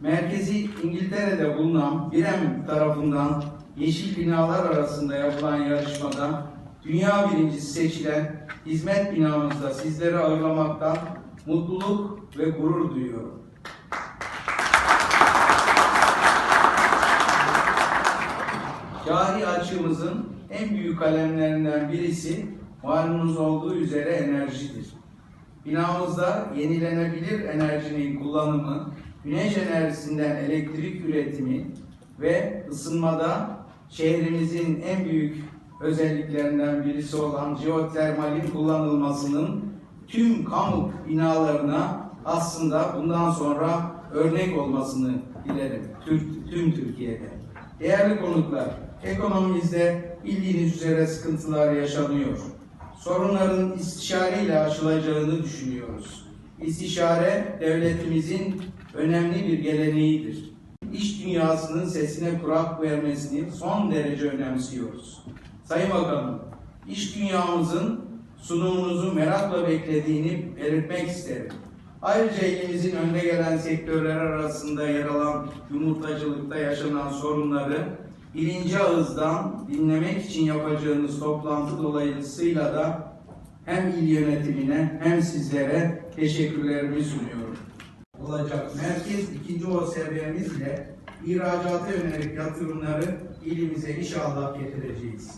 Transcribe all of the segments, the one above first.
merkezi İngiltere'de bulunan Birem tarafından yeşil binalar arasında yapılan yarışmada dünya birincisi seçilen hizmet binamızda sizleri ağırlamaktan mutluluk ve gurur duyuyorum. Cari açığımızın en büyük kalemlerinden birisi malumunuz olduğu üzere enerjidir. Binamızda yenilenebilir enerjinin kullanımı, güneş enerjisinden elektrik üretimi ve ısınmada şehrimizin en büyük özelliklerinden birisi olan jeotermalin kullanılmasının tüm kamu binalarına aslında bundan sonra örnek olmasını dilerim tüm Türkiye'de. Değerli konuklar, ekonomimizde bildiğiniz üzere sıkıntılar yaşanıyor. Sorunların istişareyle aşılacağını düşünüyoruz. İstişare devletimizin önemli bir geleneğidir. İş dünyasının sesine kulak vermesini son derece önemsiyoruz. Sayın Bakanım, iş dünyamızın sunumunuzu merakla beklediğini belirtmek isterim. Ayrıca ilimizin önde gelen sektörler arasında yer alan yumurtacılıkta yaşanan sorunları birinci ağızdan dinlemek için yapacağınız toplantı dolayısıyla da hem il yönetimine hem sizlere teşekkürlerimi sunuyorum. Olacak merkez ikinci OSB'miz ile ihracata yönelik yatırımları ilimize inşallah getireceğiz.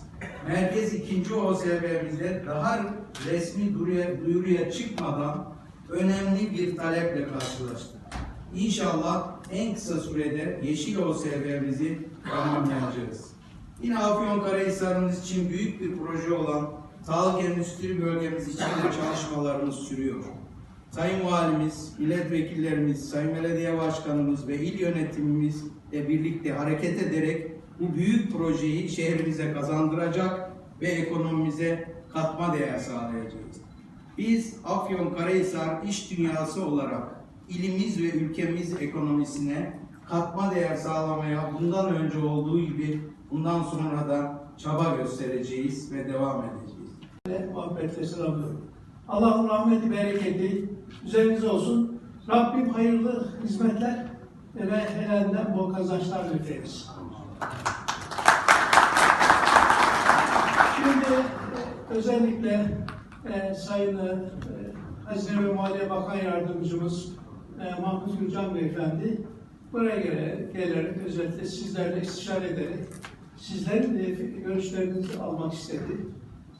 Merkez ikinci OSB'mizde daha resmi duyuruya, duyuruya çıkmadan önemli bir taleple karşılaştık. İnşallah en kısa sürede Yeşil OSB'mizi tamamlayacağız. Yine Afyonkarahisar'ımız için büyük bir proje olan sağlık endüstri bölgemiz için de çalışmalarımız sürüyor. Sayın Valimiz, milletvekillerimiz, Sayın Belediye Başkanımız ve il yönetimimizle birlikte hareket ederek bu büyük projeyi şehrimize kazandıracak ve ekonomimize katma değer sağlayacağız. Biz Afyonkarahisar iş dünyası olarak ilimiz ve ülkemiz ekonomisine katma değer sağlamaya bundan önce olduğu gibi bundan sonra da çaba göstereceğiz ve devam edeceğiz. ve muhabbetle selamlıyorum. Allah'ın rahmeti, bereketi üzerinize olsun. Rabbim hayırlı hizmetler ve helalinden bol kazançlar dileriz. Şimdi e, özellikle e, Sayın e, Hazine ve Maliye Bakan Yardımcımız e, Mahmut Gülcan Beyefendi buraya gelerek, gelerek özellikle sizlerle istişare ederek sizlerin de görüşlerinizi almak istedi.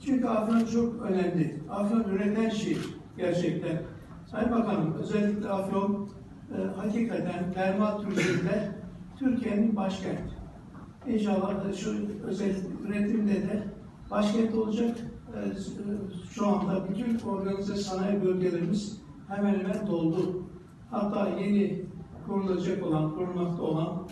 Çünkü Afyon çok önemli. Afyon üreten şehir gerçekten. Sayın Bakanım özellikle Afyon e, hakikaten termal turizmde Türkiye'nin başkenti. İnşallah şu özel üretimde de başkent olacak. E, şu anda bütün organize sanayi bölgelerimiz hemen hemen doldu. Hatta yeni kurulacak olan, kurulmakta olan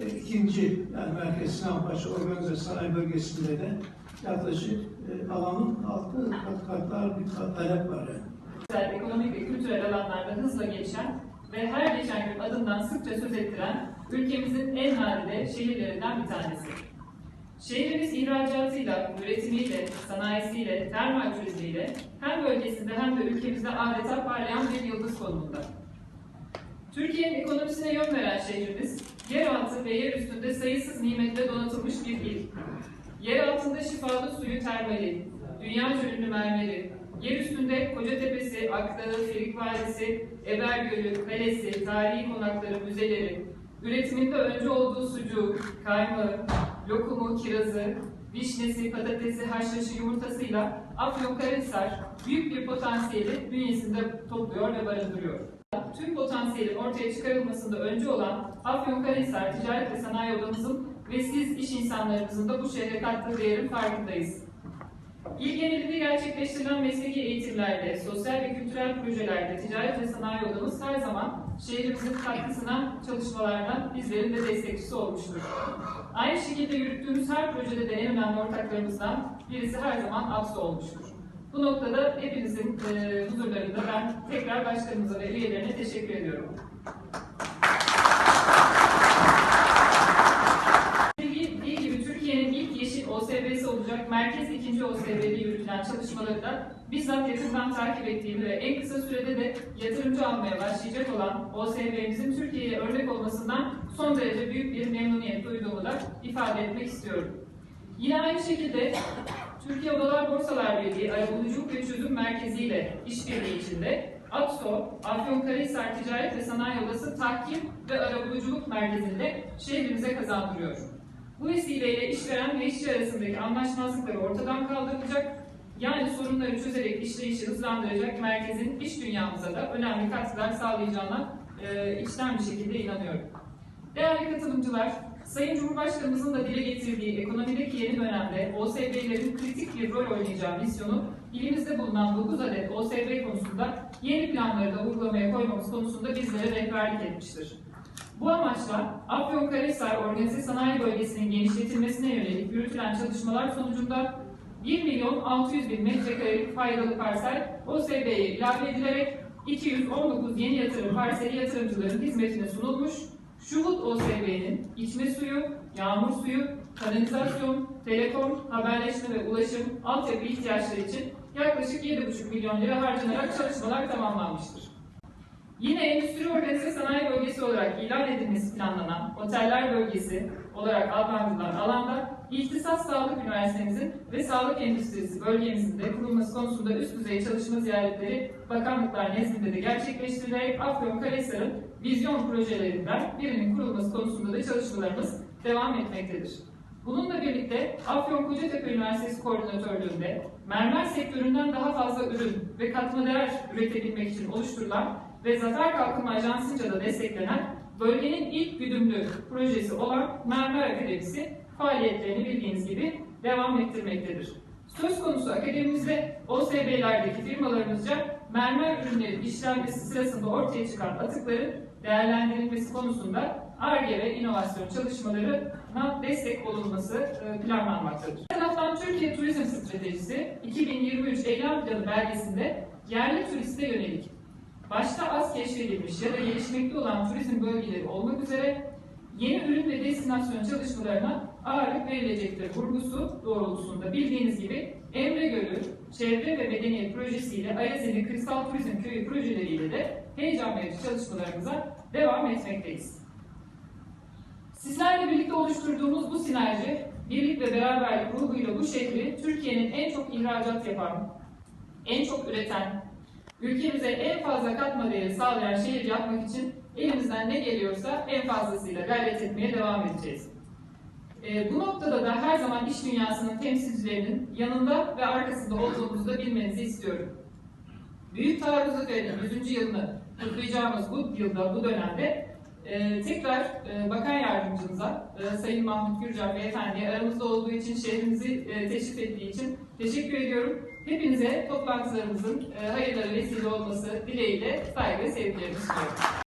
e, ikinci yani Merkez Sinanpaşa Organize Sanayi Bölgesi'nde de yaklaşık e, alanın altı kat katlar bir kat talep var yani. ekonomik ve kültürel alanlarda hızla gelişen ve her geçen gün adından sıkça söz ettiren ülkemizin en nadide şehirlerinden bir tanesi. Şehrimiz ihracatıyla, üretimiyle, sanayisiyle, termal turizmiyle hem bölgesinde hem de ülkemizde adeta parlayan bir yıldız konumunda. Türkiye'nin ekonomisine yön veren şehrimiz, yeraltı ve yer üstünde sayısız nimetle donatılmış bir il. Yer altında şifalı suyu termali, dünya ünlü mermeri, yer üstünde Kocatepe'si, Akdağı, Ferik Vadisi, Eber Gölü, Kalesi, tarihi konakları, müzeleri, üretiminde önce olduğu sucuğu, kaymağı, lokumu, kirazı, vişnesi, patatesi, haşhaşı, yumurtasıyla Afyonkarahisar büyük bir potansiyeli bünyesinde topluyor ve barındırıyor. Tüm potansiyelin ortaya çıkarılmasında önce olan Afyonkarahisar Ticaret ve Sanayi Odamızın ve siz iş insanlarımızın da bu şehre kattığı değerin farkındayız. İl genelinde gerçekleştirilen mesleki eğitimlerde, sosyal ve kültürel projelerde Ticaret ve Sanayi Odamız her zaman şehrimizin katkısına, çalışmalardan bizlerin de destekçisi olmuştur. Aynı şekilde yürüttüğümüz her projede de en önemli ortaklarımızdan birisi her zaman APSO olmuştur. Bu noktada hepinizin e, huzurlarında ben tekrar başkanımıza ve üyelerine teşekkür ediyorum. Bildiği gibi Türkiye'nin ilk yeşil OSB'si olacak merkez ikinci OSB'de yürütülen çalışmaları da bizzat yakından takip ettiğimi ve en kısa sürede de yatırımcı almaya başlayacak olan OSB'mizin Türkiye'ye örnek olmasından son derece büyük bir memnuniyet duyduğumu da ifade etmek istiyorum. Yine aynı şekilde Türkiye Odalar Borsalar Birliği Arabuluculuk ve Çözüm Merkezi ile işbirliği içinde ATSO, Afyonkarahisar Ticaret ve Sanayi Odası Tahkim ve Arabuluculuk Merkezi'nde şehrimize kazandırıyor. Bu vesileyle işveren ve işçi arasındaki anlaşmazlıkları ortadan kaldırılacak, yani sorunları çözerek işleyişi hızlandıracak merkezin iş dünyamıza da önemli katkılar sağlayacağına e, içten bir şekilde inanıyorum. Değerli katılımcılar, Sayın Cumhurbaşkanımızın da dile getirdiği ekonomideki yeni dönemde OSB'lerin kritik bir rol oynayacağı misyonu, ilimizde bulunan 9 adet OSB konusunda yeni planları da uygulamaya koymamız konusunda bizlere rehberlik etmiştir. Bu amaçla Afyonkarahisar Organize Sanayi Bölgesi'nin genişletilmesine yönelik yürütülen çalışmalar sonucunda 1 milyon 600 bin metrekarelik faydalı parsel OSB'ye ilave edilerek 219 yeni yatırım parseli yatırımcıların hizmetine sunulmuş, Şuhut OSB'nin içme suyu, yağmur suyu, kanalizasyon, telekom, haberleşme ve ulaşım altyapı ihtiyaçları için yaklaşık 7,5 milyon lira harcanarak çalışmalar tamamlanmıştır. Yine Endüstri Organize Sanayi Bölgesi olarak ilan edilmesi planlanan Oteller Bölgesi olarak adlandırılan alanda İhtisas Sağlık Üniversitemizin ve Sağlık Endüstrisi bölgemizin de kurulması konusunda üst düzey çalışma ziyaretleri bakanlıklar nezdinde de gerçekleştirilerek Afyonkarahisar'ın vizyon projelerinden birinin kurulması konusunda da çalışmalarımız devam etmektedir. Bununla birlikte Afyon Kocatepe Üniversitesi Koordinatörlüğünde mermer sektöründen daha fazla ürün ve katma değer üretebilmek için oluşturulan ve Zafer Kalkınma Ajansı'nca da desteklenen bölgenin ilk güdümlü projesi olan Mermer Akademisi faaliyetlerini bildiğiniz gibi devam ettirmektedir. Söz konusu akademimizde OSB'lerdeki firmalarımızca mermer ürünlerin işlenmesi sırasında ortaya çıkan atıkların değerlendirilmesi konusunda ARGE ve inovasyon çalışmalarına destek olunması e, planlanmaktadır. Bir taraftan Türkiye Turizm Stratejisi 2023 Eylem Planı belgesinde yerli turiste yönelik başta az keşfedilmiş ya da gelişmekte olan turizm bölgeleri olmak üzere yeni ürün ve destinasyon çalışmalarına ağırlık verilecektir vurgusu doğrultusunda bildiğiniz gibi Emre Gölü, Çevre ve Medeniyet Projesi ile Ayazeli Kristal Turizm Köyü projeleriyle de heyecan verici çalışmalarımıza devam etmekteyiz. Sizlerle birlikte oluşturduğumuz bu sinerji, birlik ve beraberlik ruhuyla bu şehri Türkiye'nin en çok ihracat yapan, en çok üreten, ülkemize en fazla katma değeri sağlayan şehir yapmak için elimizden ne geliyorsa en fazlasıyla gayret etmeye devam edeceğiz. Ee, bu noktada da her zaman iş dünyasının temsilcilerinin yanında ve arkasında olduğumuzu da bilmenizi istiyorum. Büyük Taarruz Zaferi'nin 100. yılını kutlayacağımız bu yılda, bu dönemde e, tekrar e, Bakan Yardımcımıza, e, Sayın Mahmut Gürcan Beyefendi'ye aramızda olduğu için, şehrimizi e, teşrif ettiği için teşekkür ediyorum. Hepinize toplantılarımızın e, hayırlara vesile olması dileğiyle saygı ve sevgilerimi sunuyorum.